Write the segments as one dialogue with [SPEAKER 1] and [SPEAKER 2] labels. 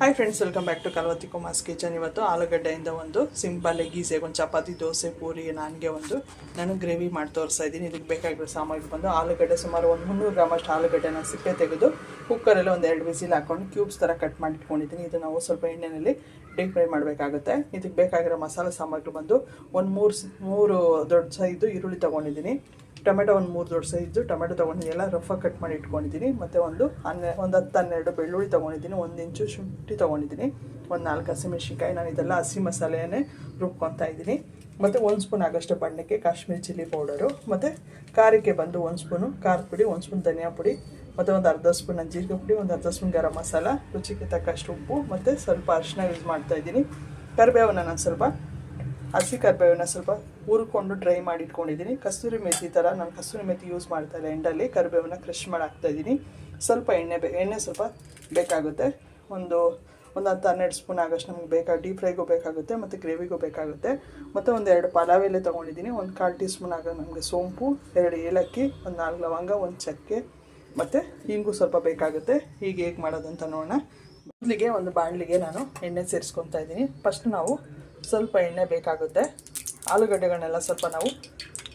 [SPEAKER 1] Hi friends welcome back to Kalvathi Kumar's kitchen ಇವತ್ತು ಆಲೂಗಡ್ಡೆಯಿಂದ ಒಂದು ಸಿಂಪಲ್ ಗೀಸೆಗೆ ಒಂದು ಚಪಾತಿ, ದೋಸೆ, ಪೂರಿ, ನನಗೆ ಒಂದು ನಾನು ಗ್ರೇವಿ ಮಾಡಿ ತೋರಿಸ್ತಾ ಇದ್ದೀನಿ. ಇದಕ್ಕೆ ಬೇಕಾಗಿರೋ ಸಾಮಗ್ರಿ ಬಂದು ಆಲೂಗಡ್ಡೆ ಸುಮಾರು ಒಂದು ಮುನ್ನೂರು ಗ್ರಾಮ್ ಅಷ್ಟು ಆಲೂಗಡ್ಡೆನ ಸಿಪ್ಪೆ ತೆಗೆದು ಕುಕ್ಕರಲ್ಲಿ ಒಂದು ಎರಡು ವಿಸಿಲ್ ಹಾಕೊಂಡು ಕ್ಯೂಬ್ಸ್ ಥರ ಕಟ್ ಮಾಡಿ ಇಟ್ಕೊಂಡಿದ್ದೀನಿ. ಇದನ್ನು ನಾವು ಸ್ವಲ್ಪ ಎಣ್ಣೆಯಲ್ಲಿ ಡೀಪ್ ಫ್ರೈ ಮಾಡಬೇಕಾಗುತ್ತೆ. ಇದಕ್ಕೆ ಬೇಕಾಗಿರೋ ಮಸಾಲೆ ಸಾಮಗ್ರಿ ಬಂದು ಒಂದು ಮೂರು ಮೂರು ದೊಡ್ಡ ಸೈಜು ಈರುಳ್ಳಿ ತೊಗೊಂಡಿದ್ದೀನಿ. ಟೊಮೆಟೊ ಒಂದು ಮೂರು ದೊಡ್ಡ ಸೈಜು, ಟೊಮೆಟೊ ತೊಗೊಂಡಿದ್ದೀನಿ ಎಲ್ಲ ರಫಾಗಿ ಕಟ್ ಮಾಡಿ ಇಟ್ಕೊಂಡಿದ್ದೀನಿ. ಮತ್ತು ಒಂದು ಹನ್ನೆ, ಒಂದು ಹತ್ತು ಹನ್ನೆರಡು ಬೆಳ್ಳುಳ್ಳಿ ತೊಗೊಂಡಿದ್ದೀನಿ, ಒಂದು ಇಂಚು ಶುಂಠಿ ತೊಗೊಂಡಿದ್ದೀನಿ. ಒಂದು ನಾಲ್ಕು ಹಸಿಮೆಣ್ಸಿನ್ಕಾಯಿ, ನಾನು ಇದೆಲ್ಲ ಹಸಿ ಮಸಾಲೆಯೇ ರುಬ್ಕೊತಾ ಇದ್ದೀನಿ. ಮತ್ತು ಒಂದು ಸ್ಪೂನ್ ಆಗಷ್ಟು ಬಣ್ಣಕ್ಕೆ ಕಾಶ್ಮೀರಿ ಚಿಲ್ಲಿ ಪೌಡರು. ಮತ್ತು ಖಾರಕ್ಕೆ ಬಂದು ಒಂದು ಸ್ಪೂನು ಖಾರದ ಪುಡಿ, ಒಂದು ಸ್ಪೂನ್ ಧನಿಯಾ ಪುಡಿ. ಮತ್ತು ಒಂದು ಅರ್ಧ ಸ್ಪೂನ್ ಜೀರಿಗೆ ಪುಡಿ, ಒಂದು ಅರ್ಧ ಸ್ಪೂನ್ ಗರಂ ಮಸಾಲ, ರುಚಿಗೆ ತಕ್ಕಷ್ಟು ಉಪ್ಪು, ಮತ್ತು ಸ್ವಲ್ಪ ಅರಿಶಿನ ಯೂಸ್ ಮಾಡ್ತಾ ಇದ್ದೀನಿ. ಕರಿಬೇವನ್ನ ನಾನು ಸ್ವಲ್ಪ ಹಸಿ ಕರಿಬೇವನ್ನ ಸ್ವಲ್ಪ ಹುರ್ಕೊಂಡು ಡ್ರೈ ಮಾಡಿ ಇಟ್ಕೊಂಡಿದ್ದೀನಿ ಕಸ್ತೂರಿ ಮೆಥಿ ಥರ ನಾನು ಕಸ್ತೂರಿ ಮೆಥಿ ಯೂಸ್ ಮಾಡ್ತಾ ಇಲ್ಲ. ಎಂಡಲ್ಲಿ ಕರಿಬೇವನ್ನ ಕ್ರಷ್ ಮಾಡಿ ಹಾಕ್ತಾಯಿದ್ದೀನಿ ಸ್ವಲ್ಪ ಎಣ್ಣೆ ಎಣ್ಣೆ ಸ್ವಲ್ಪ ಬೇಕಾಗುತ್ತೆ. ಒಂದು ಒಂದು ಹತ್ತು ಹನ್ನೆರಡು ಸ್ಪೂನ್ ಆಗೋಷ್ಟು ನಮ್ಗೆ ಬೇಕಾ ಡೀಪ್ ಫ್ರೈಗೂ ಬೇಕಾಗುತ್ತೆ ಮತ್ತು ಗ್ರೇವಿಗೂ ಬೇಕಾಗುತ್ತೆ. ಮತ್ತು ಒಂದು ಎರಡು ಪಲಾವ್ ಎಲೆ ತೊಗೊಂಡಿದ್ದೀನಿ. ಒಂದು ಕಾಲು ಟೀ ಸ್ಪೂನ್ ಆಗೋ ನಮಗೆ ಸೋಂಪು, ಎರಡು ಏಲಕ್ಕಿ, ಒಂದು ನಾಲ್ಕು ಲವಂಗ, ಒಂದು ಚಕ್ಕೆ ಮತ್ತು ಹಿಂಗೂ ಸ್ವಲ್ಪ ಬೇಕಾಗುತ್ತೆ. ಹೀಗೆ ಹೇಗೆ ಮಾಡೋದಂತ ನೋಡೋಣ. ಮೊದಲಿಗೆ ಒಂದು ಬಾಣಲಿಗೆ ನಾನು ಎಣ್ಣೆ ಸೇರಿಸ್ಕೊತಾ ಇದ್ದೀನಿ. ಫಸ್ಟ್ ನಾವು ಸ್ವಲ್ಪ ಎಣ್ಣೆ ಬೇಕಾಗುತ್ತೆ. ಆಲೂಗಡ್ಡೆಗಳನ್ನೆಲ್ಲ ಸ್ವಲ್ಪ ನಾವು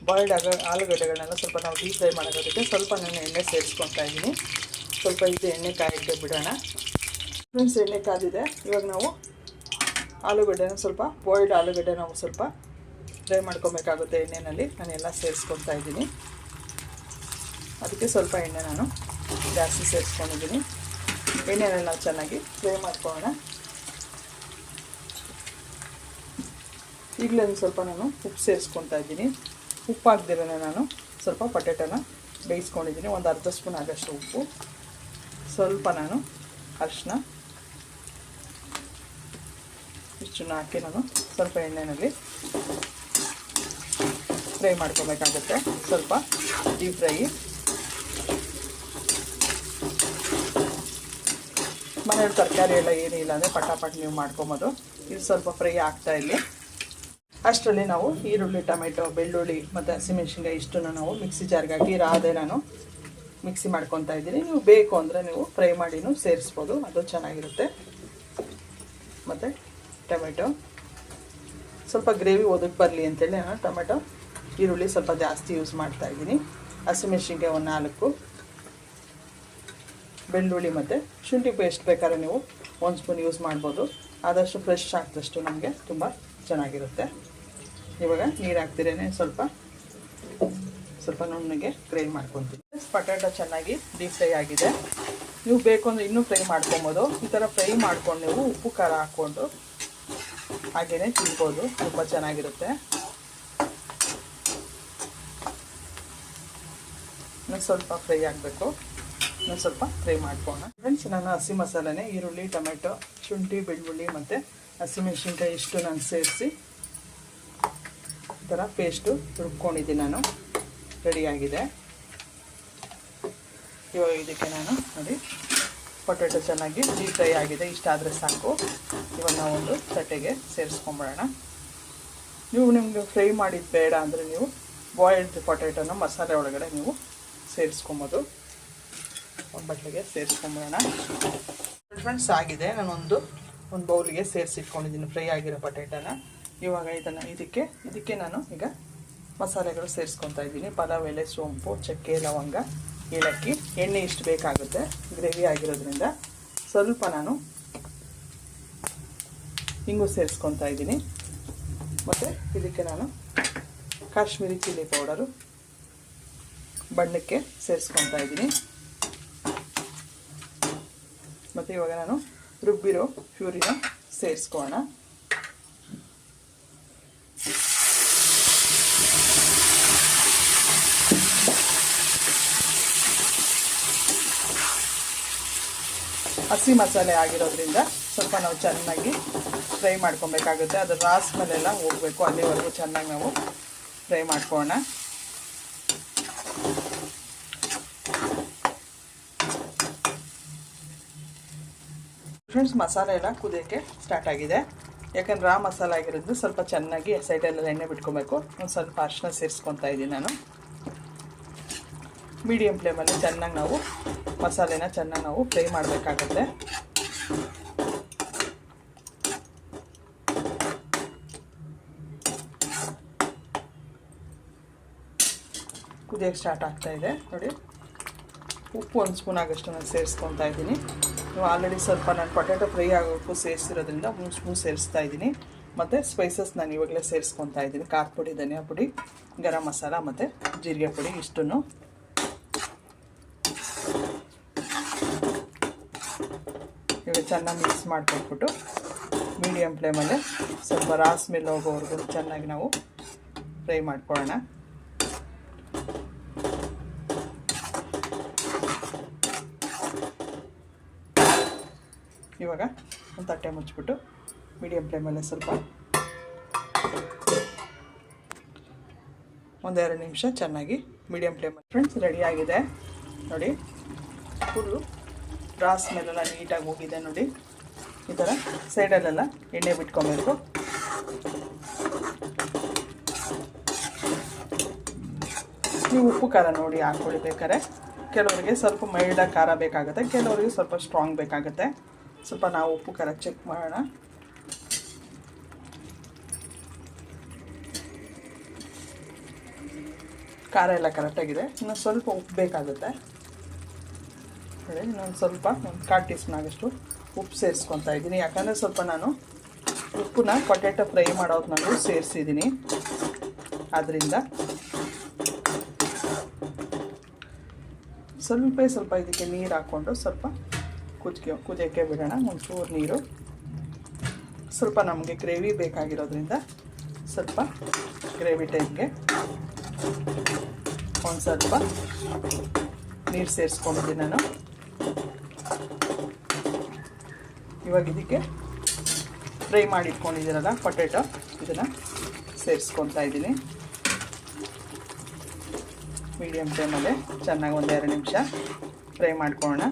[SPEAKER 1] ಬಾಯ್ಲ್ಡ್ ಆಗ ಆಲೂಗಡ್ಡೆಗಳನ್ನೆಲ್ಲ ಸ್ವಲ್ಪ ನಾವು ಡೀಪ್ ಫ್ರೈ ಮಾಡೋದಕ್ಕೆ ಸ್ವಲ್ಪ ನಾನು ಎಣ್ಣೆ ಸೇರಿಸ್ಕೊತಾ ಇದ್ದೀನಿ. ಸ್ವಲ್ಪ ಇದು ಎಣ್ಣೆ ಕಾಯಿಟ್ಟು ಬಿಡೋಣ. ಫ್ರೆಂಡ್ಸ್, ಎಣ್ಣೆ ಕಾದಿದೆ ಇವಾಗ ನಾವು ಆಲೂಗಡ್ಡೆನ ಸ್ವಲ್ಪ ಬಾಯ್ಲ್ಡ್ ಆಲೂಗಡ್ಡೆ ನಾವು ಸ್ವಲ್ಪ ಫ್ರೈ ಮಾಡ್ಕೊಬೇಕಾಗುತ್ತೆ ಎಣ್ಣೆಯಲ್ಲಿ ಎಲ್ಲ ಸೇರಿಸ್ಕೊತಾ ಇದ್ದೀನಿ. ಅದಕ್ಕೆ ಸ್ವಲ್ಪ ಎಣ್ಣೆ ನಾನು ಜಾಸ್ತಿ ಸೇರಿಸ್ಕೊಂಡಿದ್ದೀನಿ. ಎಣ್ಣೆನೆಲ್ಲ ನಾವು ಚೆನ್ನಾಗಿ ಫ್ರೈ ಮಾಡ್ಕೊಳ್ಳೋಣ. ಈಗಲೇ ಸ್ವಲ್ಪ ನಾನು ಉಪ್ಪು ಸೇರಿಸ್ಕೊತಾ ಇದ್ದೀನಿ. ಉಪ್ಪು ಹಾಕ್ದಿರೇ ನಾನು, ಸ್ವಲ್ಪ ಪೊಟೆಟೋನ ಬೇಯಿಸ್ಕೊಂಡಿದ್ದೀನಿ. ಒಂದು ಅರ್ಧ ಸ್ಪೂನ್ ಆಗೋಷ್ಟು ಉಪ್ಪು. ಸ್ವಲ್ಪ ನಾನು ಅರಿಶಿನ ಇಷ್ಟನ್ನು ಹಾಕಿ ನಾನು ಸ್ವಲ್ಪ ಎಣ್ಣೆಯಲ್ಲಿ ಫ್ರೈ ಮಾಡ್ಕೊಬೇಕಾಗುತ್ತೆ. ಸ್ವಲ್ಪ ಡೀಪ್ ಫ್ರೈ. ಮನೆಯಲ್ಲಿ ತರಕಾರಿ ಎಲ್ಲ ಏನಿಲ್ಲ ಅಂದರೆ ಪಟಾಪಟ್ ನೀವು ಮಾಡ್ಕೊಬೋದು. ಇದು ಸ್ವಲ್ಪ ಫ್ರೈ ಆಗ್ತಾ ಇಲ್ಲಿ. ಅಷ್ಟರಲ್ಲಿ ನಾವು ಈರುಳ್ಳಿ, ಟೊಮೆಟೊ, ಬೆಳ್ಳುಳ್ಳಿ ಮತ್ತು ಹಸಿಮೆಣ್ಸಿನ್ಕಾಯಿ ಇಷ್ಟನ್ನು ನಾವು ಮಿಕ್ಸಿ ಜಾರ್ಗೆ ಹಾಕಿ ರಾದೆ ನಾನು ಮಿಕ್ಸಿ ಮಾಡ್ಕೊತಾ ಇದ್ದೀನಿ. ನೀವು ಬೇಕು ಅಂದರೆ ನೀವು ಫ್ರೈ ಮಾಡಿನೂ ಸೇರಿಸ್ಬೋದು. ಅದು ಚೆನ್ನಾಗಿರುತ್ತೆ. ಮತ್ತು ಟೊಮೆಟೊ. ಸ್ವಲ್ಪ ಗ್ರೇವಿ ಒದಕ್ಕೆ ಬರಲಿ ಅಂತೇಳಿ ನಾನು ಟೊಮೆಟೊ, ಈರುಳ್ಳಿ ಸ್ವಲ್ಪ ಜಾಸ್ತಿ ಯೂಸ್ ಮಾಡ್ತಾ ಇದ್ದೀನಿ. ಹಸಿಮೆಣ್ಸಿನ್ಕಾಯಿ ಒಂದು ನಾಲ್ಕು. ಬೆಳ್ಳುಳ್ಳಿ ಮತ್ತು ಶುಂಠಿ ಪೇಸ್ಟ್ ಬೇಕಾದ್ರೆ ನೀವು ಒಂದು ಸ್ಪೂನ್ ಯೂಸ್ ಮಾಡ್ಬೋದು. ಆದಷ್ಟು ಫ್ರೆಶ್ ಆದಷ್ಟು ನಮಗೆ ತುಂಬ ಚೆನ್ನಾಗಿರುತ್ತೆ. ಇವಾಗ ನೀರು ಹಾಕ್ತಿರೇನೆ ಸ್ವಲ್ಪ. ಸ್ವಲ್ಪ ನುಣ್ಣಗೆ ಫ್ರೈ ಮಾಡ್ಕೊತೀನಿ ಪಟಾಟ ಚೆನ್ನಾಗಿ ಡೀಪ್ ಫ್ರೈ ಆಗಿದೆ. ನೀವು ಬೇಕು ಅಂದರೆ ಇನ್ನೂ ಫ್ರೈ ಮಾಡ್ಕೊಬೋದು. ಈ ಥರ ಫ್ರೈ ಮಾಡ್ಕೊಂಡು ನೀವು ಉಪ್ಪು, ಖಾರ ಹಾಕ್ಕೊಂಡು ಹಾಗೆಯೇ ತಿನ್ಬೋದು. ತುಂಬ ಚೆನ್ನಾಗಿರುತ್ತೆ. ನಾನು ಸ್ವಲ್ಪ ಫ್ರೈ ಆಗಬೇಕು. ಇನ್ನೊಂದು ಸ್ವಲ್ಪ ಫ್ರೈ ಮಾಡ್ಕೋಣ ಫ್ರೆಂಡ್ಸ್ ನಾನು ಹಸಿ ಮಸಾಲೆನೇ ಈರುಳ್ಳಿ, ಟೊಮೆಟೊ, ಶುಂಠಿ, ಬೆಳ್ಳುಳ್ಳಿ ಮತ್ತು ಹಸಿಮೆಣ್ಸಿನ್ಕಾಯಿ ಇಷ್ಟು ನಾನು ಸೇರಿಸಿ ಥರ ಪೇಸ್ಟು ರುಬ್ಕೊಂಡಿದ್ದೀನಿ ನಾನು. ರೆಡಿಯಾಗಿದೆ ಇವಾಗ ಇದಕ್ಕೆ ನಾನು ನೋಡಿ ಪೊಟೆಟೊ ಚೆನ್ನಾಗಿ ಡೀಪ್ ಫ್ರೈ ಆಗಿದೆ. ಇಷ್ಟ ಆದರೆ ಸಾಕು. ಇವಾಗ ಒಂದು ತಟ್ಟೆಗೆ ಸೇರಿಸ್ಕೊಂಬಿಡೋಣ. ನೀವು ನಿಮಗೆ ಫ್ರೈ ಮಾಡಿದ್ದು ಬೇಡ ಅಂದರೆ ನೀವು ಬಾಯ್ಲ್ಡ್ ಪೊಟೆಟೊನ ಮಸಾಲೆ ಒಳಗಡೆ ನೀವು ಸೇರಿಸ್ಕೊಬೋದು. ಒಂದು ಬಟ್ಲಿಗೆ ಸೇರಿಸ್ಕೊಂಬಿಡೋಣ. ಫ್ರೆಂಡ್ಸ್ ಆಗಿದೆ. ನಾನೊಂದು, ಒಂದು ಬೌಲಿಗೆ ಸೇರಿಸಿಟ್ಕೊಂಡಿದ್ದೀನಿ. ಫ್ರೈ ಆಗಿರೋ ಪೊಟೇಟೋನ ಇವಾಗ ಇದನ್ನು ಇದಕ್ಕೆ ಇದಕ್ಕೆ ನಾನು ಈಗ ಮಸಾಲೆಗಳು ಸೇರಿಸ್ಕೊತಾ ಇದ್ದೀನಿ. ಪಲಾವ್, ಎಲೆ, ಸೋಂಪು, ಚಕ್ಕೆ, ಲವಂಗ, ಏಲಕ್ಕಿ. ಎಣ್ಣೆ ಇಷ್ಟು ಬೇಕಾಗುತ್ತೆ. ಗ್ರೇವಿ ಆಗಿರೋದ್ರಿಂದ ಸ್ವಲ್ಪ ನಾನು ಹಿಂಗು ಸೇರಿಸ್ಕೊತಾ ಇದ್ದೀನಿ. ಮತ್ತು ಇದಕ್ಕೆ ನಾನು ಕಾಶ್ಮೀರಿ ಚಿಲ್ಲಿ ಪೌಡರು ಬಣ್ಣಕ್ಕೆ ಸೇರಿಸ್ಕೊತಾ ಇದ್ದೀನಿ. ಮತ್ತು ಇವಾಗ ನಾನು ರುಬ್ಬಿರೋ ಪ್ಯೂರಿನ ಸೇರಿಸ್ಕೊಳ್ಳೋಣ. ಹಸಿ ಮಸಾಲೆ ಆಗಿರೋದ್ರಿಂದ ಸ್ವಲ್ಪ ನಾವು ಚೆನ್ನಾಗಿ ಫ್ರೈ ಮಾಡ್ಕೊಬೇಕಾಗುತ್ತೆ. ಅದು ರಾಸ್ ಮೇಲೆಲ್ಲ ಹೋಗಬೇಕು. ಅಲ್ಲಿವರೆಗೂ ಚೆನ್ನಾಗಿ ನಾವು ಫ್ರೈ ಮಾಡ್ಕೋಣ. ಫ್ರೆಂಡ್ಸ್, ಮಸಾಲೆ ಎಲ್ಲ ಕುದಿಯೋಕ್ಕೆ ಸ್ಟಾರ್ಟ್ ಆಗಿದೆ. ಯಾಕಂದ್ರೆ ರಾ ಮಸಾಲೆ ಆಗಿರೋದು ಸ್ವಲ್ಪ ಚೆನ್ನಾಗಿ ಸೈಡಲ್ಲೆಲ್ಲ ಎಣ್ಣೆ ಬಿಟ್ಕೊಬೇಕು. ಒಂದು ಸ್ವಲ್ಪ ಅರ್ಶಿನ ಸೇರಿಸ್ಕೊತಾ ಇದ್ದೀನಿ ನಾನು. ಮೀಡಿಯಮ್ ಫ್ಲೇಮಲ್ಲಿ ಚೆನ್ನಾಗಿ ನಾವು ಮಸಾಲೆನ ಚೆನ್ನಾಗಿ ನಾವು ಫ್ರೈ ಮಾಡಬೇಕಾಗತ್ತೆ. ಕುದಿಯೋಕ್ಕೆ ಸ್ಟಾರ್ಟ್ ಆಗ್ತಾ ಇದೆ. ನೋಡಿ, ಉಪ್ಪು ಒಂದು ಸ್ಪೂನ್ ಆಗಷ್ಟು ನಾನು ಸೇರಿಸ್ಕೊತಾ ಇದ್ದೀನಿ. ನೀವು ಆಲ್ರೆಡಿ ಸ್ವಲ್ಪ ನಾನು ಪೊಟ್ಯಾಟೊ ಫ್ರೈ ಆಗೋಕ್ಕೂ ಸೇರಿಸಿರೋದ್ರಿಂದ ಮೂರು ಸ್ಪೂನ್ ಸೇರಿಸ್ತಾ ಇದ್ದೀನಿ. ಮತ್ತು ಸ್ಪೈಸಸ್ ನಾನು ಇವಾಗಲೇ ಸೇರಿಸ್ಕೊತಾ ಇದ್ದೀನಿ. ಖಾರದ ಪುಡಿ, ಧನಿಯಾ ಪುಡಿ, ಗರಂ ಮಸಾಲ ಮತ್ತು ಜೀರಿಗೆ ಪುಡಿ ಇಷ್ಟನ್ನು ಚೆನ್ನಾಗಿ ಮಿಕ್ಸ್ ಮಾಡಿಕೊಟ್ಬಿಟ್ಟು ಮೀಡಿಯಮ್ ಫ್ಲೇಮಲ್ಲೇ ಸ್ವಲ್ಪ ರಾಸ್ ಮೇಲೆ ಹೋಗೋವರೆಗೂ ಚೆನ್ನಾಗಿ ನಾವು ಫ್ರೈ ಮಾಡ್ಕೊಳ್ಳೋಣ. ಇವಾಗ ಒಂದು ತಟ್ಟೆ ಮುಚ್ಚಿಬಿಟ್ಟು ಮೀಡಿಯಮ್ ಫ್ಲೇಮಲ್ಲೇ ಸ್ವಲ್ಪ ಒಂದೆರಡು ನಿಮಿಷ ಚೆನ್ನಾಗಿ ಮೀಡಿಯಮ್ ಫ್ಲೇಮಲ್ಲಿ ಫ್ರೆಂಡ್ಸ್ ರೆಡಿಯಾಗಿದೆ ನೋಡಿ ಫುಲ್ಲು ರಾಸ್ ಮೇಲೆಲ್ಲ ನೀಟಾಗಿ ಹೋಗಿದೆ ನೋಡಿ. ಈ ಥರ ಸೈಡಲ್ಲೆಲ್ಲ ಎಣ್ಣೆ ಬಿಟ್ಕೊಬೇಕು. ನೀವು ಉಪ್ಪು ಖಾರ ನೋಡಿ ಹಾಕ್ಕೊಳ್ಳಿ ಬೇಕಾದ್ರೆ. ಕೆಲವರಿಗೆ ಸ್ವಲ್ಪ ಮೈಲ್ಡಾಗಿ ಖಾರ ಬೇಕಾಗುತ್ತೆ, ಕೆಲವರಿಗೆ ಸ್ವಲ್ಪ ಸ್ಟ್ರಾಂಗ್ ಬೇಕಾಗುತ್ತೆ. ಸ್ವಲ್ಪ ನಾವು ಉಪ್ಪು ಖಾರ ಚೆಕ್ ಮಾಡೋಣ. ಖಾರ ಎಲ್ಲ ಕರೆಕ್ಟಾಗಿದೆ ಇನ್ನು ಸ್ವಲ್ಪ ಉಪ್ಪು ಬೇಕಾಗುತ್ತೆ. ಹೇಳಿ ಇನ್ನೊಂದು ಸ್ವಲ್ಪ ಒಂದು ಕಾಲು ಟೀ ಸ್ಪೂನ್ ಆಗಷ್ಟು ಉಪ್ಪು ಸೇರಿಸ್ಕೊತಾ ಇದ್ದೀನಿ. ಯಾಕಂದರೆ ಸ್ವಲ್ಪ ನಾನು ಉಪ್ಪನ್ನ ಪೊಟ್ಯಾಟೊ ಫ್ರೈ ಮಾಡೋದು ನಾನು ಸೇರಿಸಿದ್ದೀನಿ. ಆದ್ದರಿಂದ ಸ್ವಲ್ಪ ಸ್ವಲ್ಪ ಇದಕ್ಕೆ ನೀರು ಹಾಕ್ಕೊಂಡು ಸ್ವಲ್ಪ ಕುದಿಕೆ ಕುದಿಯೋಕ್ಕೆ ಬಿಡೋಣ. ಒಂಚೂರು ನೀರು. ಸ್ವಲ್ಪ ನಮಗೆ ಗ್ರೇವಿ ಬೇಕಾಗಿರೋದ್ರಿಂದ ಸ್ವಲ್ಪ ಗ್ರೇವಿ ಟೈಮ್ಗೆ ಒಂದು ಸ್ವಲ್ಪ ನೀರು ಸೇರಿಸ್ಕೊಂಡಿದ್ದೀನಿ ನಾನು. ಇವಾಗ ಇದಕ್ಕೆ ಫ್ರೈ ಮಾಡಿ ಇಟ್ಕೊಂಡಿದ್ದೀರಲ್ಲ ಪೊಟ್ಯಾಟೊ, ಇದನ್ನು ಸೇರಿಸ್ಕೊತಾ ಇದ್ದೀನಿ. ಮೀಡಿಯಮ್ ಫ್ಲೇಮಲ್ಲೇ ಚೆನ್ನಾಗಿ ಒಂದು ಎರಡು ನಿಮಿಷ ಫ್ರೈ ಮಾಡ್ಕೊಳ್ಳೋಣ.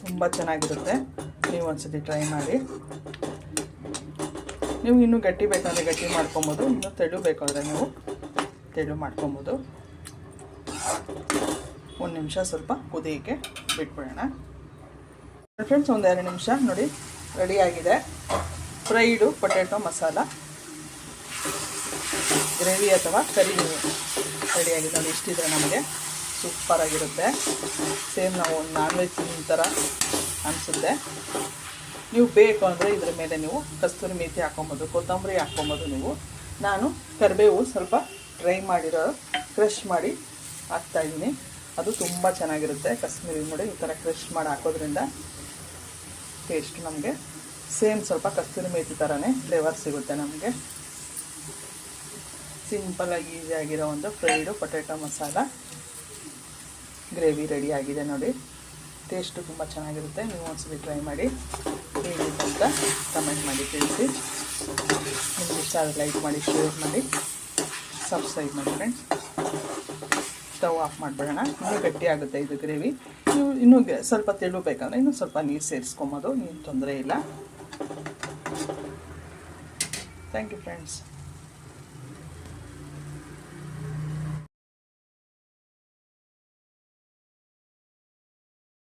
[SPEAKER 1] ತುಂಬ ಚೆನ್ನಾಗಿರುತ್ತೆ. ನೀವು ಒಂದ್ಸತಿ ಟ್ರೈ ಮಾಡಿ. ನೀವು ಇನ್ನೂ ಗಟ್ಟಿ ಬೇಕಂದರೆ ಗಟ್ಟಿ ಮಾಡ್ಕೊಬೋದು, ಇನ್ನೂ ತೆಳು ಬೇಕಾದರೆ ನೀವು. ತೆಳು ಮಾಡ್ಕೊಬೋದು. ಒಂದು ನಿಮಿಷ ಸ್ವಲ್ಪ ಕುದಿಯೋಕ್ಕೆ ಬಿಟ್ಬಿಡೋಣ. ಫ್ರೆಂಡ್ಸ್ ಒಂದು ಎರಡು ನಿಮಿಷ ನೋಡಿ ರೆಡಿಯಾಗಿದೆ ಫ್ರೈಡು ಪೊಟ್ಯಾಟೊ ಮಸಾಲ ಗ್ರೇವಿ ಅಥವಾ ಕರಿ ರೆಡಿಯಾಗಿದೆ ನೋಡಿ ಇಷ್ಟಿದೆ ನಮಗೆ ಸೂಪರಾಗಿರುತ್ತೆ ಸೇಮ್ ನಾವು ನಾನ್ ವೆಜ್ ಥರ ಅನಿಸುತ್ತೆ. ನೀವು ಬೇಕು ಅಂದರೆ ಇದ್ರ ಮೇಲೆ ನೀವು ಕಸ್ತೂರಿ ಮೇಥಿ ಹಾಕೊಬೋದು ಕೊತ್ತಂಬರಿ ಹಾಕ್ಕೊಬೋದು ನೀವು. ನಾನು ಕರಿಬೇವು ಸ್ವಲ್ಪ ಡ್ರೈ ಮಾಡಿರೋ, ಕ್ರಷ್ ಮಾಡಿ ಹಾಕ್ತಾಯಿದ್ದೀನಿ ಅದು ತುಂಬ ಚೆನ್ನಾಗಿರುತ್ತೆ. ಕಶ್ಮೀರಿ ಮುಡಿ ಈ ಥರ ಕ್ರಷ್ ಮಾಡಿ ಹಾಕೋದ್ರಿಂದ ಟೇಸ್ಟ್ ನಮಗೆ ಸೇಮ್ ಸ್ವಲ್ಪ ಕಸ್ತೂರಿ ಮೇತಿ ಥರನೇ ಫ್ಲೇವರ್ ಸಿಗುತ್ತೆ ನಮಗೆ. ಸಿಂಪಲಾಗಿ ಈಸಿಯಾಗಿರೋ ಒಂದು fried potato masala. Gravy ready ಆಗಿದೆ ನೋಡಿ. ಟೇಸ್ಟು ತುಂಬ ಚೆನ್ನಾಗಿರುತ್ತೆ. ನೀವು ಒಂದ್ಸಲಿ ಟ್ರೈ ಮಾಡಿ. ಹೇಗಿತ್ತು ಅಂತ ಕಮೆಂಟ್ ಮಾಡಿ ತಿಳಿಸಿ. ನಿಮ್ಗೆ ಇಷ್ಟ ಲೈಕ್ ಮಾಡಿ ಶೇರ್ ಮಾಡಿ. ಸಬ್ಸ್ಕ್ರೈಬ್ ಮಾಡಿ ಫ್ರೆಂಡ್ಸ್ ಸ್ಟವ್ ಆಫ್ ಮಾಡಿಬಿಡೋಣ. ಇನ್ನೂ ಗಟ್ಟಿ ಆಗುತ್ತೆ ಇದು ಗ್ರೇವಿ. ನೀವು ಇನ್ನೂ ಸ್ವಲ್ಪ ತೆಳು ಬೇಕಂದ್ರೆ ಇನ್ನೂ ಸ್ವಲ್ಪ ನೀರು ಸೇರಿಸ್ಕೊಂಬೋದು ಏನು ತೊಂದರೆ ಇಲ್ಲ. Thank you friends